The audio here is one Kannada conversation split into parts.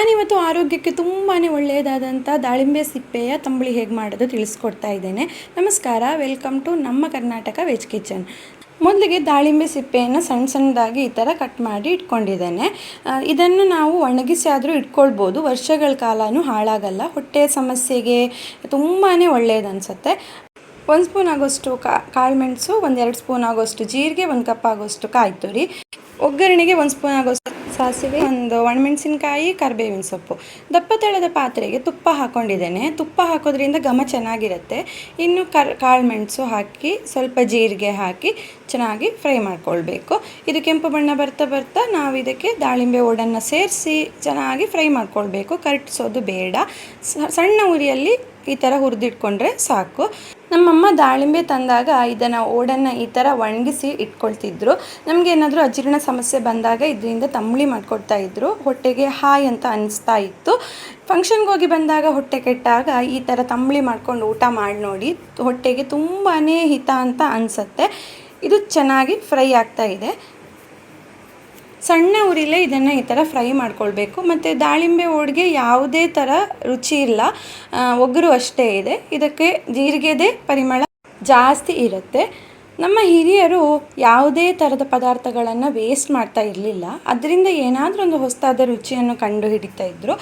ನಾನಿವತ್ತು ಆರೋಗ್ಯಕ್ಕೆ ತುಂಬಾ ಒಳ್ಳೆಯದಾದಂಥ ದಾಳಿಂಬೆ ಸಿಪ್ಪೆಯ ತಂಬಳಿ ಹೇಗೆ ಮಾಡೋದು ತಿಳಿಸ್ಕೊಡ್ತಾ ಇದ್ದೇನೆ. ನಮಸ್ಕಾರ, ವೆಲ್ಕಮ್ ಟು ನಮ್ಮ ಕರ್ನಾಟಕ ವೆಜ್ ಕಿಚನ್. ಮೊದಲಿಗೆ ದಾಳಿಂಬೆ ಸಿಪ್ಪೆಯನ್ನು ಸಣ್ಣ ಸಣ್ಣದಾಗಿ ಈ ಥರ ಕಟ್ ಮಾಡಿ ಇಟ್ಕೊಂಡಿದ್ದೇನೆ. ಇದನ್ನು ನಾವು ಒಣಗಿಸಿ ಆದರೂ ಇಟ್ಕೊಳ್ಬೋದು. ವರ್ಷಗಳ ಕಾಲನೂ ಹಾಳಾಗಲ್ಲ. ಹೊಟ್ಟೆ ಸಮಸ್ಯೆಗೆ ತುಂಬಾ ಒಳ್ಳೆಯದನ್ಸುತ್ತೆ. ಒಂದು ಸ್ಪೂನ್ ಆಗೋಷ್ಟು ಕಾ, ಕಾಳು ಮೆಣಸು ಒಂದೆರಡು ಸ್ಪೂನ್ ಆಗೋಷ್ಟು ಜೀರಿಗೆ, ಒಂದು ಕಪ್ ಆಗೋಷ್ಟು ಕಾಯಿ ತುರಿ ಒಗ್ಗರಣೆಗೆ ಒಂದು ಸ್ಪೂನ್ ಆಗೋಷ್ಟು ಸಾಸಿವೆ ಒಂದು ಒಣಮೆಣಸಿನಕಾಯಿ, ಕರಿಬೇವಿನ ಸೊಪ್ಪು. ದಪ್ಪ ತೆಳದ ಪಾತ್ರೆಗೆ ತುಪ್ಪ ಹಾಕ್ಕೊಂಡಿದ್ದೇನೆ ತುಪ್ಪ ಹಾಕೋದ್ರಿಂದ ಘಮ ಚೆನ್ನಾಗಿರುತ್ತೆ. ಇನ್ನು ಕರ್ ಕಾಳು ಮೆಣಸು ಹಾಕಿ, ಸ್ವಲ್ಪ ಜೀರಿಗೆ ಹಾಕಿ ಚೆನ್ನಾಗಿ ಫ್ರೈ ಮಾಡ್ಕೊಳ್ಬೇಕು. ಇದು ಕೆಂಪು ಬಣ್ಣ ಬರ್ತಾ ಬರ್ತಾ ನಾವು ಇದಕ್ಕೆ ದಾಳಿಂಬೆ ಓಡನ್ನು ಸೇರಿಸಿ ಚೆನ್ನಾಗಿ ಫ್ರೈ ಮಾಡ್ಕೊಳ್ಬೇಕು. ಕರಟಿಸೋದು ಬೇಡ. ಸಣ್ಣ ಉರಿಯಲ್ಲಿ ಈ ಥರ ಹುರಿದಿಟ್ಕೊಂಡ್ರೆ ಸಾಕು. ನಮ್ಮಮ್ಮ ದಾಳಿಂಬೆ ತಂದಾಗ ಇದನ್ನು ಓಡನ್ನು ಈ ಥರ ಒಣಗಿಸಿ ಇಟ್ಕೊಳ್ತಿದ್ರು. ನಮಗೆ ಏನಾದರೂ ಅಜೀರ್ಣ ಸಮಸ್ಯೆ ಬಂದಾಗ ಇದರಿಂದ ತಂಬಳಿ ಇದ್ರು. ಹೊಟ್ಟೆಗೆ ಹಾಯ್ ಅಂತ ಅನಿಸ್ತಾ ಇತ್ತು. ಫಂಕ್ಷನ್ಗೆ ಹೋಗಿ ಬಂದಾಗ ಹೊಟ್ಟೆ ಕೆಟ್ಟಾಗ ಈ ಥರ ತಂಬಳಿ ಮಾಡ್ಕೊಂಡು ಊಟ ಮಾಡಿ ನೋಡಿ ಹೊಟ್ಟೆಗೆ ತುಂಬಾ ಹಿತ ಅಂತ ಅನಿಸುತ್ತೆ. ಇದು ಚೆನ್ನಾಗಿ ಫ್ರೈ ಆಗ್ತಾ ಇದೆ. ಸಣ್ಣ ಉರಿಲೇ ಇದನ್ನು ಈ ಥರ ಫ್ರೈ ಮಾಡ್ಕೊಳ್ಬೇಕು. ಮತ್ತು ದಾಳಿಂಬೆ ಹೋಳಿಗೆ ಯಾವುದೇ ಥರ ರುಚಿ ಇಲ್ಲ. ಒಗ್ಗರು ಅಷ್ಟೇ ಇದೆ. ಇದಕ್ಕೆ ಜೀರಿಗೆದೇ ಪರಿಮಳ ಜಾಸ್ತಿ ಇರುತ್ತೆ. ನಮ್ಮ ಹಿರಿಯರು ಯಾವುದೇ ಥರದ ಪದಾರ್ಥಗಳನ್ನು ವೇಸ್ಟ್ ಮಾಡ್ತಾ ಇರಲಿಲ್ಲ. ಅದರಿಂದ ಏನಾದರೂ ಒಂದು ಹೊಸದಾದ ರುಚಿಯನ್ನು ಕಂಡು ಹಿಡಿತಾ ಇದ್ದರು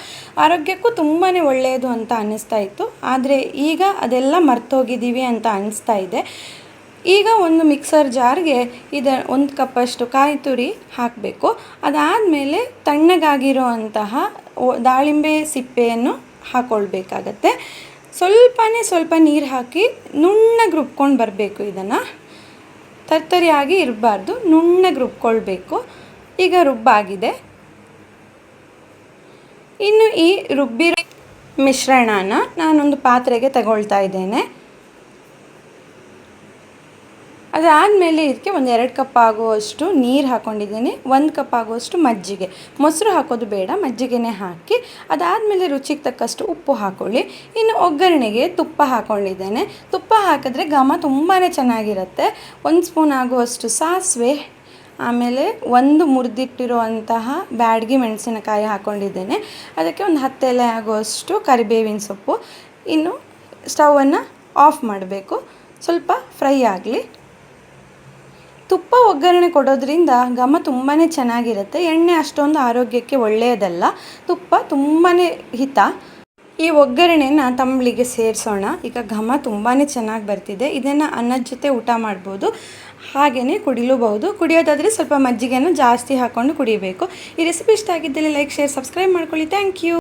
ಆರೋಗ್ಯಕ್ಕೂ ತುಂಬಾ ಒಳ್ಳೆಯದು ಅಂತ ಅನ್ನಿಸ್ತಾ ಇತ್ತು. ಆದರೆ ಈಗ ಅದೆಲ್ಲ ಮರ್ತೋಗಿದ್ದೀವಿ ಅಂತ ಅನಿಸ್ತಾ ಇದೆ. ಈಗ ಒಂದು ಮಿಕ್ಸರ್ ಜಾರ್ಗೆ ಇದ ಒಂದು ಕಪ್ಪಷ್ಟು ಕಾಯಿ ತುರಿ ಹಾಕಬೇಕು. ಅದಾದಮೇಲೆ ತಣ್ಣಗಾಗಿರೋ ಅಂತಹ ದಾಳಿಂಬೆ ಸಿಪ್ಪೆಯನ್ನು ಹಾಕ್ಕೊಳ್ಬೇಕಾಗತ್ತೆ ಸ್ವಲ್ಪನೇ ಸ್ವಲ್ಪ ನೀರು ಹಾಕಿ ನುಣ್ಣಗೆ ರುಬ್ಕೊಂಡು ಬರಬೇಕು ಇದನ್ನು. ತರ್ತರಿಯಾಗಿ ಇರಬಾರ್ದು, ನುಣ್ಣಗೆ ರುಬ್ಕೊಳ್ಬೇಕು. ಈಗ ರುಬ್ಬಾಗಿದೆ. ಇನ್ನು ಈ ರುಬ್ಬಿರೋ ಮಿಶ್ರಣನ ನಾನೊಂದು ಪಾತ್ರೆಗೆ ತಗೊಳ್ತಾ ಇದ್ದೇನೆ. ಅದಾದಮೇಲೆ ಇದಕ್ಕೆ ಒಂದು ಎರಡು ಕಪ್ ಆಗುವಷ್ಟು ನೀರು ಹಾಕ್ಕೊಂಡಿದ್ದೀನಿ ಒಂದು ಕಪ್ ಆಗುವಷ್ಟು ಮಜ್ಜಿಗೆ. ಮೊಸರು ಹಾಕೋದು ಬೇಡ, ಮಜ್ಜಿಗೆನೇ ಹಾಕಿ, ಅದಾದಮೇಲೆ ರುಚಿಗೆ ತಕ್ಕಷ್ಟು ಉಪ್ಪು ಹಾಕ್ಕೊಳ್ಳಿ ಇನ್ನು ಒಗ್ಗರಣೆಗೆ ತುಪ್ಪ ಹಾಕ್ಕೊಂಡಿದ್ದೇನೆ ತುಪ್ಪ ಹಾಕಿದ್ರೆ ಘಮ ತುಂಬಾ ಚೆನ್ನಾಗಿರುತ್ತೆ. ಒಂದು ಸ್ಪೂನ್ ಆಗುವಷ್ಟು ಸಾಸಿವೆ, ಆಮೇಲೆ ಒಂದು ಮುರಿದಿಟ್ಟಿರುವಂತಹ ಬ್ಯಾಡ್ಗಿ ಮೆಣಸಿನಕಾಯಿ ಹಾಕ್ಕೊಂಡಿದ್ದೇನೆ ಅದಕ್ಕೆ ಒಂದು ಹತ್ತೆಲೆ ಆಗುವಷ್ಟು ಕರಿಬೇವಿನ ಸೊಪ್ಪು. ಇನ್ನು ಸ್ಟವನ್ನು ಆಫ್ ಮಾಡಬೇಕು. ಸ್ವಲ್ಪ ಫ್ರೈ ಆಗಲಿ. ತುಪ್ಪ ಒಗ್ಗರಣೆ ಕೊಡೋದ್ರಿಂದ ಘಮ ತುಂಬಾ ಚೆನ್ನಾಗಿರುತ್ತೆ. ಎಣ್ಣೆ ಅಷ್ಟೊಂದು ಆರೋಗ್ಯಕ್ಕೆ ಒಳ್ಳೆಯದಲ್ಲ. ತುಪ್ಪ ತುಂಬಾ ಹಿತ. ಈ ಒಗ್ಗರಣೆನ ತಂಬಳಿಗೆ ಸೇರಿಸೋಣ. ಈಗ ಘಮ ತುಂಬಾ ಚೆನ್ನಾಗಿ ಬರ್ತಿದೆ. ಇದನ್ನು ಅನ್ನದ ಜೊತೆ ಊಟ ಮಾಡ್ಬೋದು. ಹಾಗೆಯೇ ಕುಡಿಲೂಬಹುದು. ಕುಡಿಯೋದಾದರೆ ಸ್ವಲ್ಪ ಮಜ್ಜಿಗೆನ ಜಾಸ್ತಿ ಹಾಕ್ಕೊಂಡು ಕುಡಿಬೇಕು. ಈ ರೆಸಿಪಿ ಇಷ್ಟ ಆಗಿದ್ದಲ್ಲಿ ಲೈಕ್, ಶೇರ್, ಸಬ್ಸ್ಕ್ರೈಬ್ ಮಾಡ್ಕೊಳ್ಳಿ. Thank you.